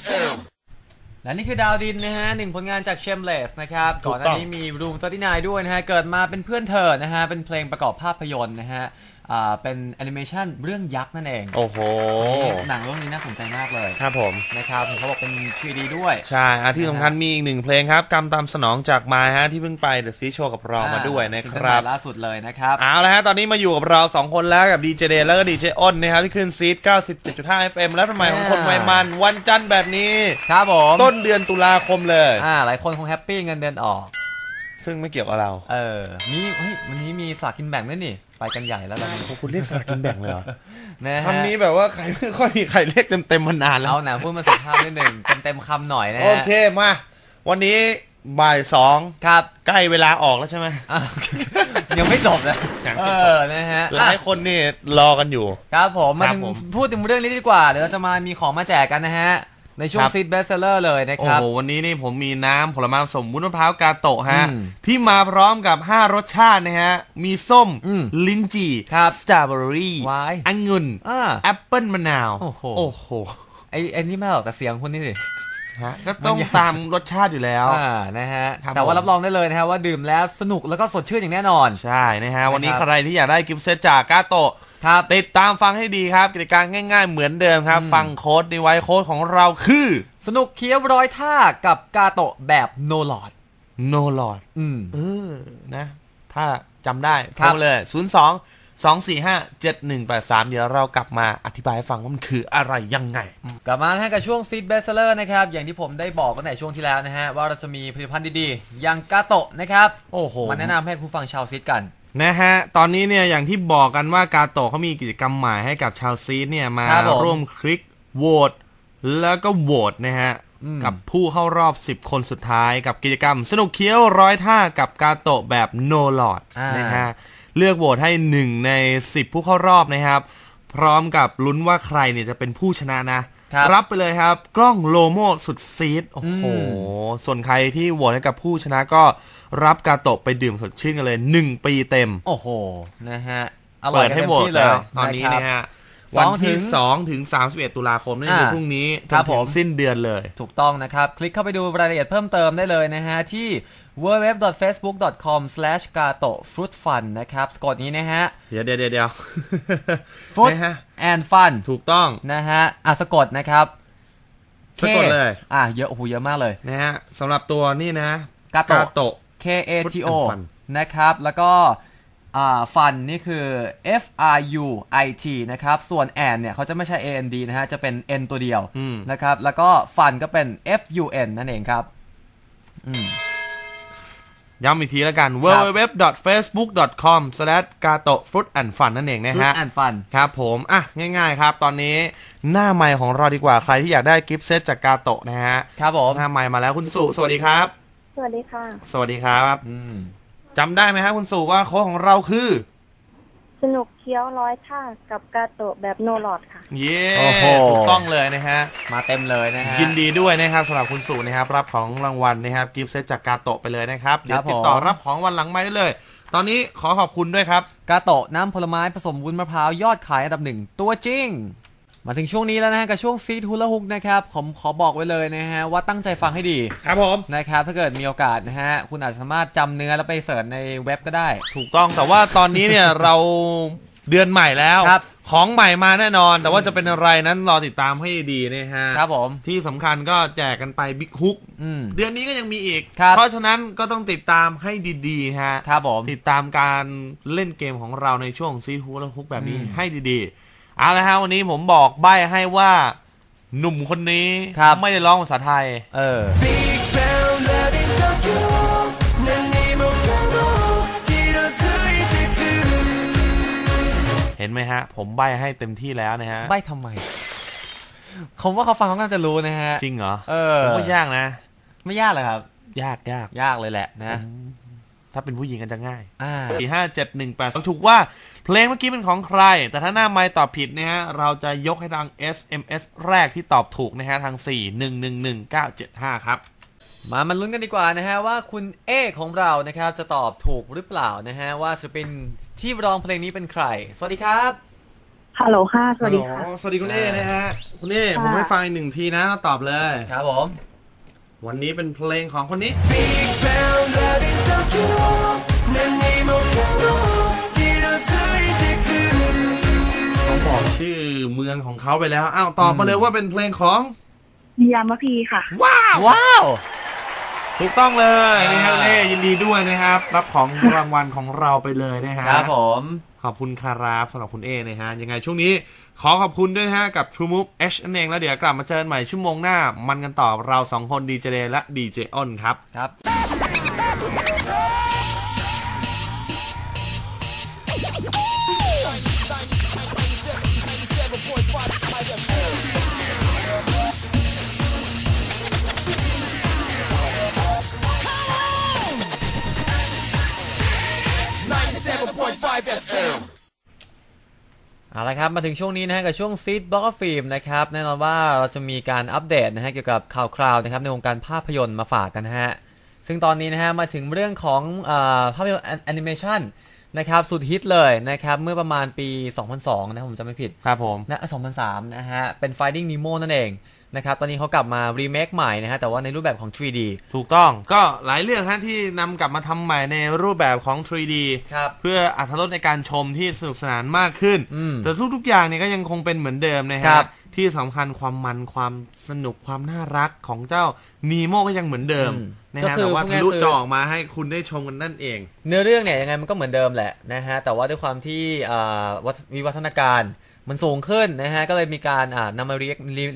FM และนี่คือดาวดินนะฮะหนึ่งผลงานจาก Shameless นะครับก่อนหน้านี้มี Room 39ด้วยนะฮะ เกิดมาเป็นเพื่อนเธอนะฮะ เป็นเพลงประกอบภาพยนตร์นะฮะอ่า เป็นแอนิเมชันเรื่องยักษ์นั่นเอง โอ้โหนี่หนังเรื่องนี้น่าสนใจมากเลย ครับผม นะครับเขาบอกเป็น 3D ด้วย ใช่อะที่สำคัญมีอีกหนึ่งเพลงครับกำตามสนองจากมายฮะที่เพิ่งไปเดอะซีโชว์กับเรามาด้วยนะซิงคเกิลรับใหม่ล่าสุดเลยนะครับ เอาละฮะ ตอนนี้มาอยู่กับเราสองคนแล้วกับดีเจเดแล้วก็ดีเจอ้นนะครับ ที่ขึ้นซีด97.5 FM แล้วทำไมของคนวัยมัน วันจันทร์แบบนี้ ครับผม ต้นเดือนตุลาคมเลย อ่า หลายคนคงแฮปปี้เงินเดือนออก ซึ่งไม่เกี่ยวกับเรา เออมีเฮ้ยวันนี้มีสลากกินแบ่งด้วยนี่ ไปกันใหญ่แล้วเราคุณเรียกสลากกินแบ่งเลยเหรอนะฮะคำนี้แบบว่าใครไม่ค่อยมีใครเรียกเต็มๆมานานแล้ว เอาหนาพูดมาสุภาพนิดหนึ่งเต็มเต็มๆคำหน่อยนะฮะโอเคมา วันนี้บ่ายสองครับ ใกล้เวลาออกแล้วใช่ไหมอะยังไม่จบนะยังเอไม่จบอนะฮะหลายคนนี่รอกันอยู่ ครับผมมาครับถึงผมพูดถึงเรื่องนี้ดีกว่าเดี๋ยวเราจะมามีของมาแจกกันนะฮะ ในช่วงครับซีดเบสเซอร์เลยนะโอ้ครับโห วันนี้นี่ผมมีน้ำผลไม้ผสมวุ้นมะพร้าวกาโตะฮะอืมที่มาพร้อมกับ 5 รสชาตินะฮะ มีส้มอืมลิ้นจี่ครับสตรอเบอรี่ไว้องุ่นอ่าแอปเปิลมะนาว โอ้โห โอ้โห ไอ้ไอ้นี่ไม่หรอกแต่เสียงคุณนี่สิฮะก็ต้องมันยากตามรสชาติอยู่แล้วอ่านะฮะครับแต่ว่าผมรับรองได้เลยนะฮะว่าดื่มแล้วสนุกแล้วก็สดชื่นอย่างแน่นอน ใช่นะฮะ วันนี้นะครับใครที่อยากได้กิฟต์เซตจากกาโตะ ครับติดตามฟังให้ดีครับกิจการง่าย ๆ เหมือนเดิมครับอืมฟังโค้ดดีไว้โค้ดของเราคือ สนุกเคี้ยวร้อยท่ากับกาโตะแบบโนลอด no lord อืมเออนะ ถ้าจำได้ครัโทบรเลย0 2 2 4 5 7 1 8 3เดี๋ยวเรากลับมาอธิบายให้ฟังว่ามันคืออะไรยังไง กลับมานะฮะกับช่วงซีดเบสเซอร์นะครับ อย่างที่ผมได้บอกกันในช่วงที่แล้วนะฮะ ว่าเราจะมีผลิตภัณฑ์ดีๆ อย่างกาโตะนะครับ โอ้โหมาแนะนำให้คุณฟังชาวซีดกัน นะฮะ ตอนนี้เนี่ยอย่างที่บอกกันว่ากาโตะเขามีกิจกรรมใหม่ให้กับชาวซีดเนี่ยมาครับผม ร่วมคลิกโหวตแล้วก็โหวตนะฮะอืมกับผู้เข้ารอบ 10 คนสุดท้ายกับกิจกรรม สนุกเคี้ยวร้อยท่ากับกาโตะแบบโนลอดอ่าน นะฮะ เลือกโหวตให้ 1 ใน 10 ผู้เข้ารอบนะครับ พร้อมกับลุ้นว่าใครเนี่ยจะเป็นผู้ชนะนะ ครับ รับไปเลยครับ กล้องโลโมสุดซีดโอ้โหอืส่วนใครที่โหวตให้กับผู้ชนะก็รับกาโตะไปดื่มสดชื่นกันเลย1ปีเต็ม โอ้โห นะฮะอร่อเปิยดกันให้เต็มโหวตที่เลแล้ยวตอนนี้ครับนะฮะสวันองถึที่ง2ถึง 31 ตุลาคมนั่นคืออ่าพรุ่งนี้จครันบถึผงมสิ้นเดือนเลย ถูกต้องนะครับ คลิกเข้าไปดูรายละเอียดเพิ่มเติมได้เลยนะฮะ ที่ www.facebook.com/gato fruit fun นะครับสะกดนี้นะฮะเดี๋ยวเดี๋ยวเดี๋ยวเดี๋ยว fruit นะฮะ and fun ถูกต้องนะฮะอะสะกดนะครับสะกดเลย อะเยอะโอ้โหเยอะมากเลยนะฮะสำหรับตัวนี่นะกาโตะโตะ K A T O Fruit and Fun นะครับ แล้วก็อ่าฟันนี่คือ F R U I T นะครับ ส่วนแอนเนี่ยเขาจะไม่ใช่ A N D นะฮะ จะเป็น N ตัวเดียวอืมนะครับ แล้วก็ฟันก็เป็น F U N นั่นเองครับ อืม ย้ำอีกทีแล้วกัน w w w f a c e b o o k c o m g a t o fruit and fun นั่นเองนะ Fruit ฮะ and Fun ครับผม อะ ง่ายๆครับ ตอนนี้หน้าไมค์ของเราดีกว่า ใครที่อยากได้กิฟต์เซตจากกาโตะนะฮะ ครับผม หน้าไมค์มาแล้วคุณสุ สวัสดีครับ สวัสดีค่ะ สวัสดีครับอืมจำได้ไหมฮะคุณสุว่าโค้ดของเราคือ สนุกเคี้ยวร้อยท่ากับกาโตะแบบโนหลอดค่ะ เย้โอ้โห ถูกต้องเลยนะฮะ มาเต็มเลยนะฮะ ยินดีด้วยนะครับสำหรับคุณสุนะครับ รับของรางวัลนะครับกิฟต์เซตจากกาโตะไปเลยนะครับ เดี๋ยวติดต่อผม รับของวันหลังไม่ได้เลย ตอนนี้ขอขอบคุณด้วยครับ กาโตะน้ำผลไม้ผสมวุ้นมะพร้าวยอดขายอันดับหนึ่งตัวจริง มาถึงช่วงนี้แล้วนะฮะกับช่วงซีทูลฮุกนะครับผมขอบอกไว้เลยนะฮะว่าตั้งใจฟังให้ดีครับผม นะครับถ้าเกิดมีโอกาสนะฮะคุณอาจสามารถจำเนื้อแล้วไปเสิร์ชในเว็บก็ได้ ถูกต้องแต่ว่าตอนนี้เนี่ย เราเดือนใหม่แล้ว ครับ ของใหม่มาแน่นอน แต่ว่าจะเป็นอะไรนั้นรอติดตามให้ดีนะฮะครับผม ที่สำคัญก็แจกกันไปบิ๊กฮุกอืม เดือนนี้ก็ยังมีอีก ครับ เพราะฉะนั้นก็ต้องติดตามให้ดีๆฮะครับผม ติดตามการเล่นเกมของเราในช่วงซีฮูและฮุกแบบนี้อืมให้ดีๆ เอาละฮะวันนี้ผมบอกใบ้ให้ว่าหนุ่มคนนี้ไม่ได้ร้องภาษาไทย เออ เห็นไหมฮะ ผมใบให้เต็มที่แล้วนะฮะ ใบทำไมผมว่าเขาฟังเขาน่าจะรู้นะฮะ จริงเหรอเออผมว่ายากนะ ไม่ยากเลยครับ ยากยากยากเลยแหละนะ ถ้าเป็นผู้หญิงกันจะง่ายอ่าสี่ห้าเจ็ดหนึ่งแปดถูกว่าเพลงเมื่อกี้เป็นของใคร แต่ถ้าหน้าไม่ตอบผิดนะฮะ เราจะยกให้ทาง SMS แรกที่ตอบถูกนะฮะ ทาง 4 1 1 1 9 7 5 ครับ มามันลุ้นกันดีกว่านะฮะ ว่าคุณเอของเรานะครับ จะตอบถูกหรือเปล่านะฮะ ว่าศิลปินที่ร้องเพลงนี้เป็นใคร สวัสดีครับ ฮัลโหลค่ะ สวัสดีค่ะฮัลโหลสวัสดีคุณเอนะฮะ คุณเอค่ะผมให้ฟังอีกหนึ่งทีนะแล้วตอบเลย ครับผม วันนี้เป็นเพลงของคนนี้ Big Bang Love in Tokyo 난 네 목표로 길어져 이제 그 เขาบอกชื่อเมืองของเขาไปแล้ว อ้าว ตอบมาเลยว่าเป็นเพลงของ นิยามพีค่ะ ว้าว ว้าว ถูกต้องเลยนะครับอ่าเน่ยินดีด้วยนะครับ รับของรางวัลของเราไปเลยนะฮะครับผม ขอบคุณคาราบสำหรับคุณเอนะฮะยังไงช่วงนี้ขอขอบคุณด้วยนะฮะกับ True Move H นั่นเองแล้วเดี๋ยวกลับมาเจอกันใหม่ชั่วโมงหน้า มันกันต่อเราสองคนดีเจเดและดีเจอ้นครับครับ เอาละครับมาถึงช่วงนี้นะฮะกับช่วงซีดบล็อกฟิล์มนะครับแน่นอนว่าเราจะมีการอัปเดตนะฮะเกี่ยวกับข่าวคราวนะครับในวงการภาพยนตร์มาฝากกันนะฮะซึ่งตอนนี้นะฮะมาถึงเรื่องของอาภาพยนตร์แอนิเมชันนะครับสุดฮิตเลยนะครับเมื่อประมาณปี 2002 นะผมจำไม่ผิดครับผมนะ2003 นะฮะเป็น Finding Nemo นั่นเอง นะครับตอนนี้เขากลับมารีเมคใหม่นะฮะแต่ว่าในรูปแบบของ 3D ถูกต้องก็หลายเรื่องฮะที่นำกลับมาทำใหม่ในรูปแบบของ 3D ครับ เพื่ออัธรสในการชมที่สนุกสนานมากขึ้น อืม แต่ทุกๆอย่างเนี่ยก็ยังคงเป็นเหมือนเดิมนะครัฮะบ ที่สำคัญความมันความสนุกความน่ารักของเจ้านีโมก็ยังเหมือนเดิมอืมนะก็ฮะคือแต่ว่าพูดทะง่ายๆลุคือ จอออกมาให้คุณได้ชมกันนั่นเอง เนื้อเรื่องเนี่ยยังไงมันก็เหมือนเดิมแหละนะฮะแต่ว่าด้วยความที่อ่าวัฒวิวัฒนาการ มันสูงขึ้นนะฮะ ก็เลยมีการอ่านำมารี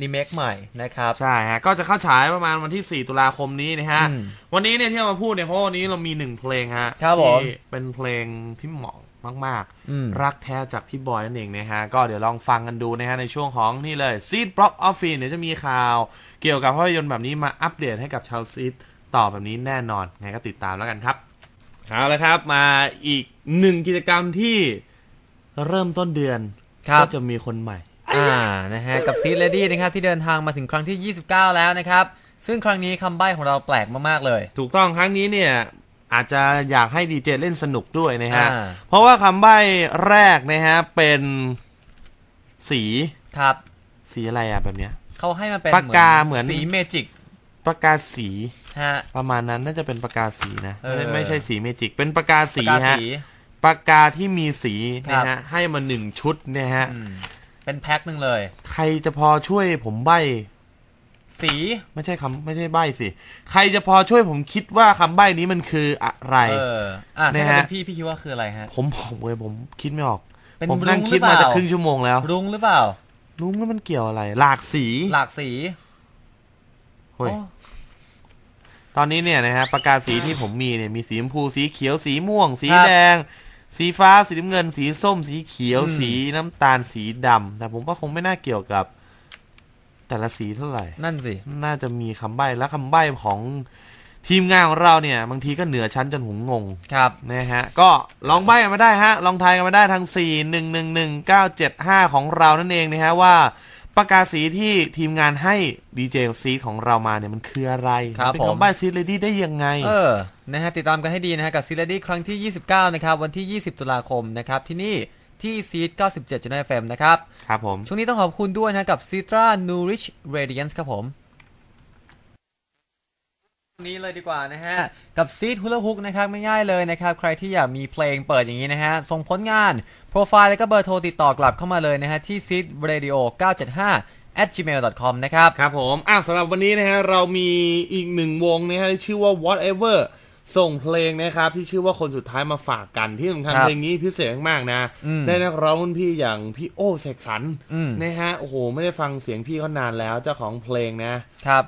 รีเมคใหม่นะครับ ใช่ฮะ ก็จะเข้าฉายประมาณวันที่ 4 ตุลาคมนี้นะฮะอืมวันนี้เนี่ยที่เรามาพูดเนี่ยเพราะวันนี้เรามีหนึ่งเพลงฮะครับผมที่เป็นเพลงที่เหมาะมากอืมๆรักแท้จากพี่บอยนั่นเองนะฮะ ก็เดี๋ยวลองฟังกันดูนะฮะ ในช่วงของนี่เลยซีดบล็อกออฟฟิเดี๋ยวจะมีข่าว เกี่ยวกับภาพยนตร์แบบนี้มาอัปเดตให้กับชาวซีดต่อแบบนี้แน่นอนไงก็ติดตามแล้วกันครับเอาละครับมาอีกหนึ่งกิจกรรมที่เริ่มต้นเดือนครับ ก็จะมีคนใหม่ อ่านะฮะกับซีดเลดี้นะครับที่เดินทางมาถึงครั้งที่ 29 แล้วนะครับ ซึ่งครั้งนี้คำใบ้ของเราแปลกมากๆเลย ถูกต้องครั้งนี้เนี่ยอาจจะอยากให้ดีเจเล่นสนุกด้วยนะฮะ อ่า เพราะว่าคำใบ้แรกนะฮะ เป็นสีครับสีอะไรอะแบบเนี้ย เขาให้มาเป็นปากกาเหมือน สีเมจิกปากกาสีฮะ ประมาณนั้นน่าจะเป็นปากกาสีนะเออไม่ไม่ใช่สีเมจิกเป็นปากกาสีปากกาฮะ สี ปากกาที่มีสีครันะบฮะให้มาหนึ่งชุดนะฮะอืมเป็นแพ็คหนึ่งเลย ใครจะพอช่วยผมใบ้สี ไม่ใช่คำไม่ใช่ใบ้สิใครจะพอช่วยผมคิดว่าคำใบ้นี้มันคืออะไร เอออะนะถ้าฮะเป็นพี่พี่คิดว่าคืออะไรฮะ ผมผมเลยผมคิดไม่ออกเป็นผมนั่งรุ้งคิดหรือเปมาล่าจะครึ่งชั่วโมงแล้ว รุ้งหรือเปล่า รุ้งแล้วมันเกี่ยวอะไร หลากสี หลากสีเฮ้ยโอ้ตอนนี้เนี่ยนะฮะปากกาสีที่ผมมีเนี่ยมีสีชมพูสีเขียวสีม่วง สีครับแดง สีฟ้าสีน้ำเงิน สีส้ม สีเขียวอืมสีน้ำตาลสีดำแต่ผมว่าคงไม่น่าเกี่ยวกับ แต่ละสีเท่าไหร่ นั่นสิ น่าจะมีคำใบ้และคำใบ้ของทีมงานของเราเนี่ย บางทีก็เหนือชั้นจนผมงงครับนะฮะ ก็ลองใบ้กันมาได้ฮะ ลองทายกันมาได้ทาง 4 1 1 1 9 7 5 ของเรานั่นเองนะฮะว่า ปากกาสีที่ทีมงานให้ดีเจซีของเรามาเนี่ยมันคืออะไร ครับเป็นผม คำใบ้ซีเลดี้ได้ยังไง เออ นะฮะ ติดตามกันให้ดีนะฮะ กับซีรีส์ครั้งที่ 29 นะครับ วันที่ 20 ตุลาคมนะครับ ที่นี่ที่ซีด97 j FM นะครับ ครับผม ช่วงนี้ต้องขอบคุณด้วยนะกับ Citra Nourish Radiance ครับผม นี้เลยดีกว่านะฮะ กับซีดฮุล a ฮุกนะครับไม่ง่ายเลยนะครับ ใครที่อยากมีเพลงเปิดอย่างนี้นะฮะ ส่งผลงาน โปรไฟล์แล้วก็เบอร์โทรติดต่อกลับเข้ามาเลยนะฮะ ที่ seed radio 975 at gmail com นะครับ ครับผมอะสำหรับวันนี้นะฮะ เรามีอีกหนึ่งวงนะฮะที่ชื่อว่า whatever ส่งเพลงนะครับ ที่ชื่อว่าคนสุดท้ายมาฝากกันที่สำคัญครับเพลงนี้พิเศษมากๆนะ อืมได้นักร้องรุ่นพี่อย่างพี่โอ้เสกสรรอืม นะฮะ โอ้โห ไม่ได้ฟังเสียงพี่เขานานแล้วเจ้าของเพลงนะ ครับ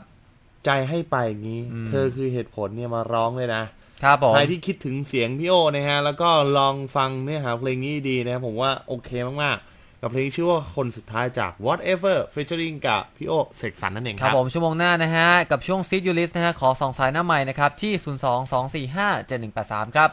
ใจให้ไปอย่างนี้อืมเธอคือเหตุผลเนี่ยมาร้องเลยนะครับผมใครที่คิดถึงเสียงพี่โอนะฮะ แล้วก็ลองฟังเนื้อหาเพลงนี้ดีนะครับผมว่าโอเคมากๆ กับเพลงชื่อว่าคนสุดท้ายจาก whatever featuring กับพี่โอเสกสรรนั่นเองคครัรับบผมชั่วโมงหน้านะฮะ กับช่วงซีดยูลิสนะฮะ ขอสองสายหน้าใหม่นะครับ ที่ 022457183 ครับ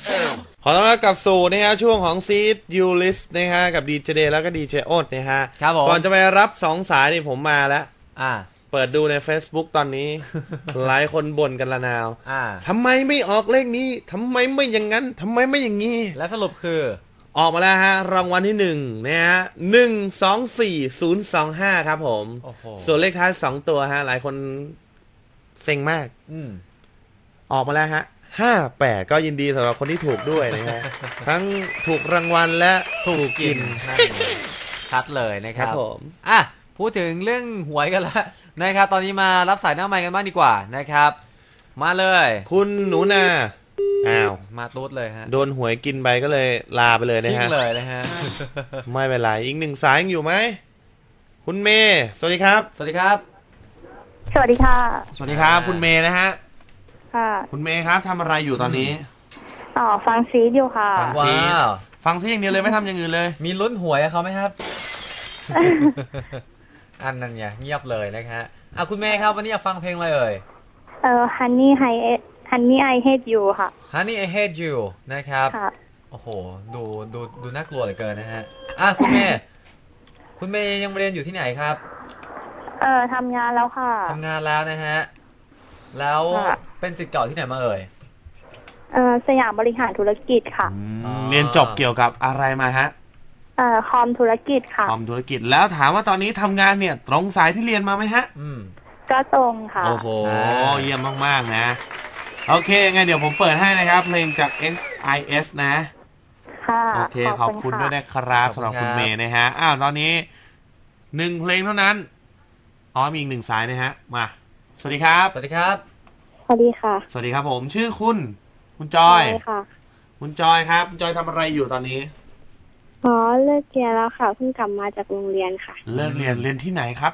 FM ขอต้อนรับกลับสู่นะฮะช่วงของซีดยูลิสนะฮะกับดีเจเดแล้วก็ดีเจโอ๊ตนะฮะครับผม ก่อนจะไปรับสองสายนี่ผมมาแล้ว อ่า เปิดดูใน Facebook ตอนนี้ หลายคนบ่นกันละนาวอ่าทำไมไม่ออกเลขนี้ทำไมไม่อย่างนั้นทำไมไม่อย่างนี้ และสรุปคือออกมาแล้วฮะ รางวัลที่หนึ่งนะฮะหนึ่งสองสี่ศูนย์สองห้าครับผม โอ้โหส่วนเลขท้ายสองตัวฮะ หลายคนเซ็งมาก อืมออกมาแล้วฮะ ห้าแปดก็ยินดีสำหรับคนที่ถูกด้วยนะฮะทั้งถูกรางวัลและถูกกินนั่นไงชัดเลยนะคครัรับบผมอะพูดถึงเรื่องหวยกันแล้วนะครับ ตอนนี้มารับสายหน้าไมค์กันบ้างดีกว่านะครับ มาเลย คุณหนูนาอ้าวมาตุ๊ดเลยฮะโดนหวยกินไปก็เลยลาไปเลยนะชิ่งฮะเลยนะฮะ ไม่เป็นไรอีกหนึ่งสายยังอยู่ไหมคุณเมย์สวัสดีครับ สวัสดีครับ สวัสดีค่ะ สวัสดีครับอ่าคุณเมย์นะฮะ ค่ะคุณเมย์ครับทำอะไรอยู่ตอนนี้อ๋อฟังซีดอยู่ค่ะ ฟังว้าว ฟังซิอย่างเดียวเลยไม่ทำอย่างอื่นเลย มีลุ้นหวยกับเขาไหมครับ อันนั้นไงเงียบเลยนะฮะอะคุณเมย์ครับวันนี้อยากฟังเพลงอะไรเอ่ย เออฮันนี่ไฮฮันนี่ไอเฮดยูค่ะ Honey I Hate You นะครับ ค่ะ โอ้โห ดูดูดูน่ากลัวเหลือเกินนะฮะ อะคุณเมย์ คุณเมย์ยังเรียนอยู่ที่ไหนครับเออทำงานแล้วค่ะทำงานแล้วนะฮะ แล้วค่ะเป็นสิทธิ์เก่าที่ไหนมาเอ่ยเออสยามบริหารธุรกิจค่ะอ๋อเรียนจบเกี่ยวกับอะไรมาฮะเออคอมธุรกิจค่ะทำธุรกิจแล้วถามว่าตอนนี้ทำงานเนี่ย ตรงสายที่เรียนมาไหมฮะอืมก็ตรงค่ะ โอ้โหอ่าเยี่ยมมาก ๆ นะ โอเคไงเดี๋ยวผมเปิดให้นะครับ เพลงจาก XIS นะ ค่ะ โอเค ขอบคุณด้วยนะครับสำหรับคุณเมย์นะฮะ อ้าว ตอนนี้หนึ่งเพลงเท่านั้น อ๋อมีอีกหนึ่งสายนะฮะ มา สวัสดีครับ สวัสดีครับ สวัสดีค่ะ สวัสดีครับ ผมชื่อคุณ คุณจอยใช่ค่ะ คุณจอยครับคุณจอยทำอะไรอยู่ตอนนี้ อ๋อ เลิกเรียนแล้วค่ะ เพิ่งกลับมาจากโรงเรียนค่ะ เลิกเรียนเรียนที่ไหนครับ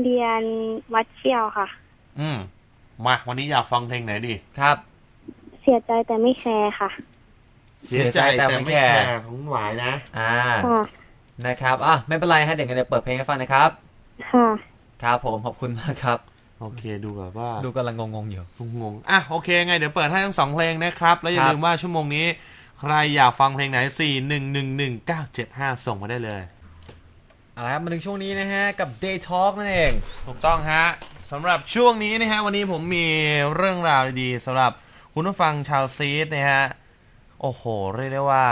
เรียนวัดเชี่ยวค่ะ อืมมาวันนี้อยากฟังเพลงไหนดี ครับ เสียใจแต่ไม่แคร์ค่ะ เสียใจแต่ไม่แคร์ของหวายนะ อ่า ค่ะ นะครับ อะ ไม่เป็นไรฮะ เดี๋ยวกันจะเปิดเพลงให้ฟังนะครับ ค่ะ ครับผมขอบคุณมากครับ โอเคดูแบบว่าดูกำลังงงๆอยู่งงๆอะโอเคไงเดี๋ยวเปิดให้ทั้งสองเพลงนะครับ แล้วอย่าครับลืมว่าชั่วโมงนี้ ใครอยากฟังเพลงไหน 4 1 1 1 9 7 5 ส่งมาได้เลยเอาละครับมาถึงช่วงนี้นะฮะ กับ Day Talk นั่นเองถูกต้องฮะสำหรับช่วงนี้นะฮะ วันนี้ผมมีเรื่องราวดีๆสำหรับคุณผู้ฟังชาวซีดนะฮะ โอ้โห เรียกได้ว่า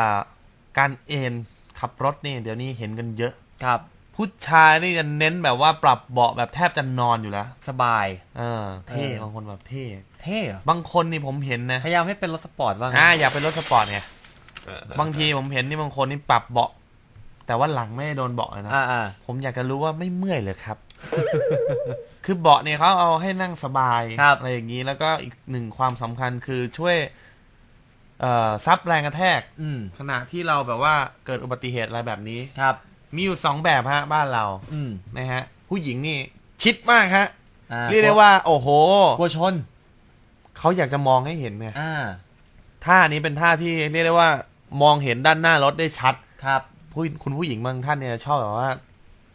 การเอนขับรถนี่ เดี๋ยวนี้เห็นกันเยอะครับ ผู้ชายนี่จะเน้นแบบว่าปรับเบาะแบบแทบจะนอนอยู่แล้ว สบาย เออ เท่เออบางคนแบบเท่เท่เหรอบางคนนี่ผมเห็นนะพยายามให้เป็นรถสปอร์ตบ้างอ่าอยากเป็นรถสปอร์ตไงบางทีผมเห็นนี่บางคนนี่ปรับเบาะ แต่ว่าหลังไม่ได้โดนเบาะเลยนะอ่าอ่าผมอยากจะรู้ว่าไม่เมื่อยเลยครับ คือเบาะเนี่ยเขาเอาให้นั่งสบายครับอะไรอย่างนี้แล้วก็อีกหนึ่งความสำคัญคือช่วยเอ่อซับแรงกระแทกอืมขณะที่เราแบบว่าเกิดอุบัติเหตุอะไรแบบนี้ครับ มีอยู่สองแบบฮะ บ้านเราอืมนะฮะ ผู้หญิงนี่ชิดมากฮะอ่าเรียกได้ว่า โอ้โหกลัวชน เขาอยากจะมองให้เห็นไงอ่า ท่านี้เป็นท่าที่เรียกได้ว่ามองเห็นด้านหน้ารถได้ชัด ครับ ผู้คุณผู้หญิงบางท่านเนี่ยชอบแบบว่า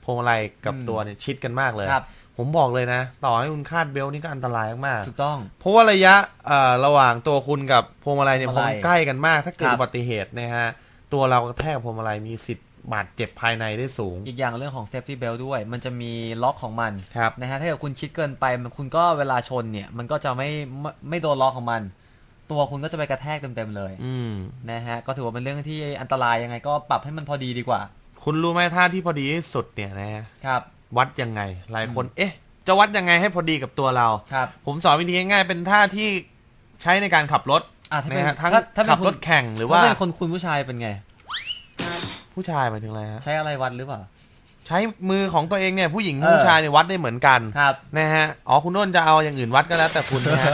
พวงมาลัยกับอืม ตัวเนี่ยชิดกันมากเลย ครับ ผมบอกเลยนะ ต่อให้คุณคาดเบลต์นี่ก็อันตรายมากถูกต้อง ๆเพราะว่าระยะเอ่อระหว่างตัวคุณกับพวงมาลัยเนี่ยพพวองมาลัมัยนใกล้กันมาก ถ้าเกิดครับ อุบัติเหตุนะฮะตัวเรากระแทกกับพวงมาลัยมีสิทธิ์ บาดเจ็บภายในได้สูง อีกอย่างเรื่องของ safety belt ด้วย มันจะมีล็อกของมันครับนะฮะถ้าเกิดคุณชิดเกินไปมันคุณก็เวลาชนเนี่ย มันก็จะไม่ไม่ไม่โดนล็อกของมัน ตัวคุณก็จะไปกระแทกเต็มๆเลยอืมนะฮะก็ถือว่าเป็นเรื่องที่อันตรายยังไงก็ปรับให้มันพอดีดีกว่า คุณรู้ไหมท่าที่พอดีที่สุดเนี่ยนะฮะครับ วัดยังไง หลายคนเอ๊ะ จะวัดยังไงให้พอดีกับตัวเราครับผมสอนวิธีง่ายๆเป็นท่าที่ใช้ในการขับรถอะถ้าเป็นนะฮะทั้งถ้าถ้าเป็นขับคุณรถแข่งหรือว่าถ้เป็นคนคุณผู้ชายเป็นไง ผู้ชายหมายถึงอะไรฮะใช้อะไรวัดหรือเปล่า ใช้มือของตัวเองเนี่ยผู้หญิงเออ ผู้ชายเนี่ยวัดได้เหมือนกันครับ นะฮะอ๋อคุณโน้นจะเอาอย่างอื่นวัดก็แล้วแต่คุณนะฮะ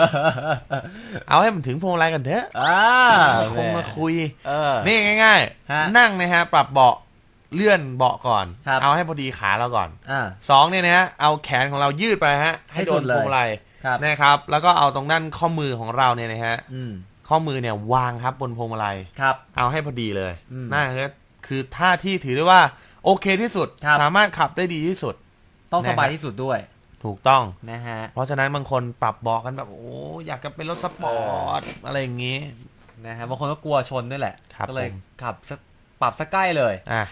เอาให้มันถึงพวงมาลัยกันเถอะอ่าคงมาคุย เออ นี่ง่าย ฮะๆ นั่งนะฮะ ปรับเบาะเลื่อนเบาะก่อน ครับ เอาให้พอดีขาเราก่อนอ่า สองเนี่ยนะฮะเอาแขนของเรายืดไปฮะ ให้ให้โดสุนดเลยพวงมาลัยครับ นะครับ แล้วก็เอาตรงด้านข้อมือของเราเนี่ยนะฮะ อืม ข้อมือเนี่ยวางครับบนพวงมาลัย ครับ เอาให้พอดีเลยอืมนั่นก็ คือท่าที่ถือได้ว่า โอเคที่สุด ครับ สามารถขับได้ดีที่สุด ต้องนะฮะสบายที่สุดด้วยถูกต้อง นะฮะ เพราะฉะนั้นบางคนปรับเบอกกันแบบ โอ้อยากจะเป็นรถสปอร์ต อะไรอย่างงี้ นะฮะบางคนก็กลัวชนด้วยแหละ ครับก็เลยผม ขับสักปรับสักใกล้เลย อะนะฮะ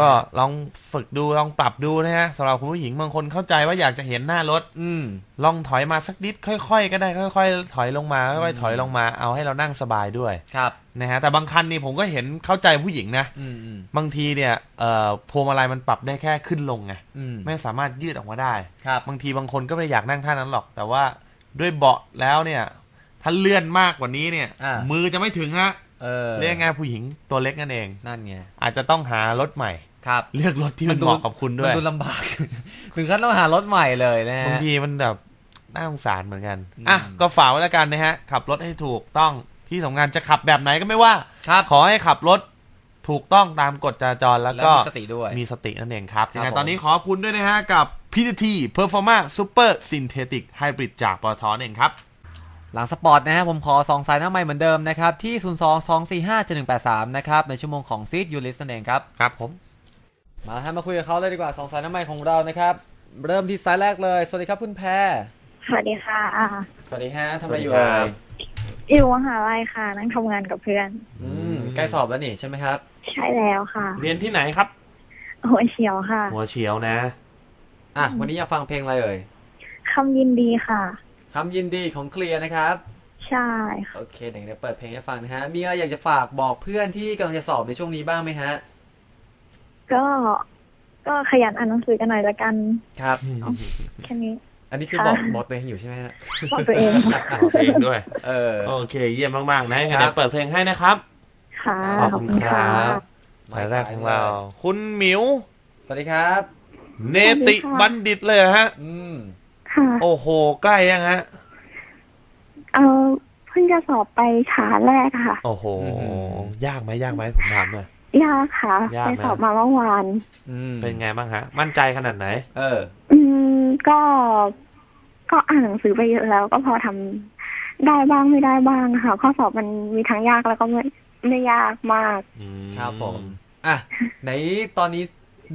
ก็ลองฝึกดูลองปรับดูนะฮะสำหรับคุณผู้หญิงบางคนเข้าใจว่าอยากจะเห็นหน้ารถ อืมลองถอยมาสักนิดค่อย ๆ ก็ได้ค่อย ๆ ถอยลงมาค่อยๆถอยลงมาเอาให้เรานั่งสบายด้วยครับนะฮะแต่บางคันนี่ผมก็เห็นเข้าใจผู้หญิงนะอืมอืมบางทีเนี่ยเอ่อพวงมาลัยมันปรับได้แค่ขึ้นลงไงอืมไม่สามารถยืดออกมาได้ครับบางทีบางคนก็ไม่ได้อยากนั่งท่านั้นหรอก แต่ว่าด้วยเบาะแล้วเนี่ย ถ้าเลื่อนมากกว่านี้เนี่ยอ่ามือจะไม่ถึงฮะเออเรียกไงผู้หญิงตัวเล็กนั่นเอง นั่นไงอาจจะต้องหารถใหม่ครับ เลือกรถที่มันเหมาะกับคุณด้วยมันดูลำบากถึงขั้นต้องหารถใหม่เลยนะฮะบางทีมันแบบน่าสงสารเหมือนกันอืมอะก็ฝากไว้แล้วกันนะฮะ ขับรถให้ถูกต้องที่สำคัญจะขับแบบไหนก็ไม่ว่าครับขอให้ขับรถถูกต้องตามกฎจราจรแล้วแล้วก็มีสติด้วยมีสตินั่นเองครับครับยังไงผมตอนนี้ขอบคุณด้วยนะฮะกับ PTT Performa Super Synthetic Hybrid จากปตทนั่นเองครับ หลังสปอร์ตนะฮะผมขอสองสายหน้าใหม่เหมือนเดิมนะครับ ที่ 0 2 2 4 5 7 1 8 3 นะครับ ในชั่วโมงของซีดยูลิสนั่นเองครับ ครับผม มาให้มาคุยกับเขาเลยดีกว่าสองสายหน้าใหม่ของเรานะครับ เริ่มที่สายแรกเลย สวัสดีครับคุณแพรสวัสดีค่ะ สวัสดีฮะทำอะไรอยู่สวัสดีเอ่ครัยบอยู่มหาลัยค่ะ นั่งทำงานกับเพื่อน อืมใกล้สอบแล้วนี่ใช่ไหมครับ ใช่แล้วค่ะ เรียนที่ไหนครับ หัวเฉียวค่ะ หัวเฉียวนะ อะวันนี้อยากฟังเพลงอะไรเอ่ยคำยินดีค่ะ คำยินดีของเคลียร์นะครับ ใช่ค่ะโอเคเดี๋ยวจะเปิดเพลงให้ฟังนะฮะ มีอะไรอยากจะฝากบอกเพื่อนที่กำลังจะสอบในช่วงนี้บ้างไหมฮะ ก็ ก็ขยันอ่านหนังสือกันหน่อยละกัน ครับ แค่นี้ อันนี้คือค่ะบอกบอกตัวเองอยู่ใช่ไหมฮะบอกตัวเองขอเพลงด้วย เออ โอเค เยี่ยมมากๆนะครัเดี๋บยวเปิดเพลงให้นะครับ ค่ะ ขอบคุณครับสายแรกของเรา คุณหมิว สวัสดีครับ เนติบัณฑิตเลยเหรอฮะ อืม ค่ะ โอ้โห ใกล้ยังฮะ เออเพิ่งจะสอบไปฉาแรกค่ะ โอ้โหอืมยากไหมยากไหมผมถามหน่อยยากค่ะยากไปนะสอบมาเมื่อวานอืมเป็นไงบ้างฮะ มั่นใจขนาดไหน เออ อืมก็ ก็อ่านหนังสือไปเยอะแล้ว ก็พอทำได้บ้างไม่ได้บ้างค่ะ ข้อสอบมันมีทั้งยากแล้วก็ไม่ไม่ยากมากครับผม อะ ไหนตอนนี้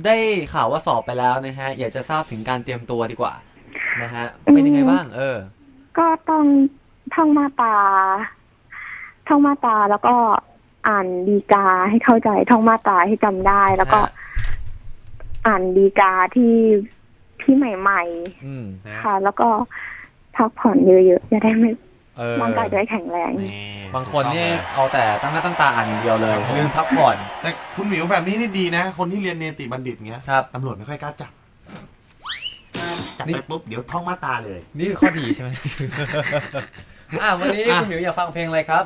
ได้ข่าวว่าสอบไปแล้วนะฮะ อยากจะทราบถึงการเตรียมตัวดีกว่า นะฮะ เป็นยังไงบ้าง เออ ก็ต้องท่องมาตราท่องมาตราแล้วก็อ่านดีกาให้เข้าใจท่องมาตราให้จำได้ แล้วก็ฮะอ่านดีกาที่ที่ใหม่อืมๆค่ะ แล้วก็พักผ่อนเยอะๆจะได้ไม่เออร่างกายจะได้แข็งแรงนี่บางคนนี่เอาแต่ตั้งหน้าตั้งตาอ่านอย่างเดียวเลยลืมพักผ่อนแต่คุณหมิวแบบนี้นี่ดีนะ คนที่เรียนเนติบัณฑิตเงี้ยครับตำรวจไม่ค่อยกล้าจับ จับนี่ไปปุ๊บเดี๋ยวท่องมาตราเลย นี่คือข้อดีใช่ไหม อะวันนี้อะคุณหมิวอยากฟังเพลงอะไรครับ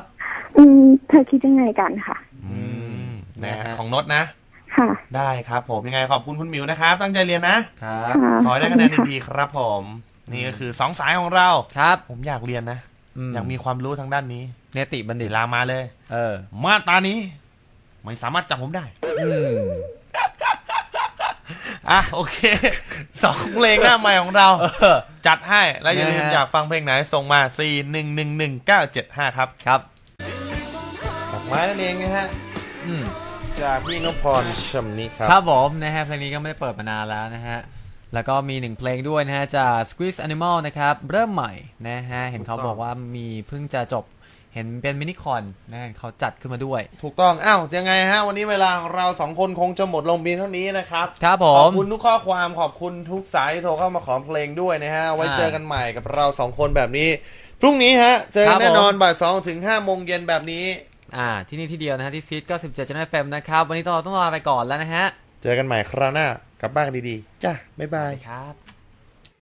อืมเธอคิดยังไงกันค่ะ อืมนะนะฮะของนดนะ ค่ะ ได้ครับ ผมยังไงขอบคุณคุณหมิวนะครับ ตั้งใจเรียนนะครับค่ะขอให้ได้คะแนนขอบณดีๆครับ ผม นี่ก็คือสองสายของเราครับ ผมอยากเรียนนะมอยากมีความรู้ทางด้านนี้เนติบัณฑิเดี๋ตยวลามาเลย เออ มาตรานี้ ไม่สามารถจับผมได้ อืม อะโอเคสองเพลงหน้าใหม่ของเราเออจัดให้ แล้วอย่าลืมนะฮะอยากฟังเพลงไหน ส่งมา 4 1 1 1 9 7 5 ครับ ครับดอกไม้นั่นเองนะฮะอืมจากพี่นพพรชมนิครับ ครับผมนะฮะเพลงนี้ก็ไม่ได้เปิดมานานแล้วนะฮะ แล้วก็มีหนึ่งเพลงด้วยนะฮะจาก Squeeze Animal นะครับ เริ่มใหม่นะฮะ เห็นเขาถูกต้องบอกว่ามีเพิ่งจะจบ เห็นเป็นมินิคอนนะฮะเขาจัดขึ้นมาด้วย ถูกต้องอ้าวยังไงฮะ วันนี้เวลาของเราสองคนคงจะหมดลงเพียงเท่านี้นะครับครับผขอมบคุณทุกข้อความขอบคุณทุกสายที่โทรเข้ามาขอเพลงด้วยนะฮะ ไว้อ่าเจอกันใหม่กับเราสองคนแบบนี้ พรุ่งนี้ฮะ เจอครักันบแน่นอนผมบ่ายสองถึงห้าโมงเย็นแบบนี้อ่าที่นี่ที่เดียวนะฮะ ที่ซีด97 Channel FM นะครับ วันนี้เราต้องลาไปก่อนแล้วนะฮะ เจอกันใหม่คราวหน้ากลับบ้านดีๆ จ้ะบ๊ายบายครับ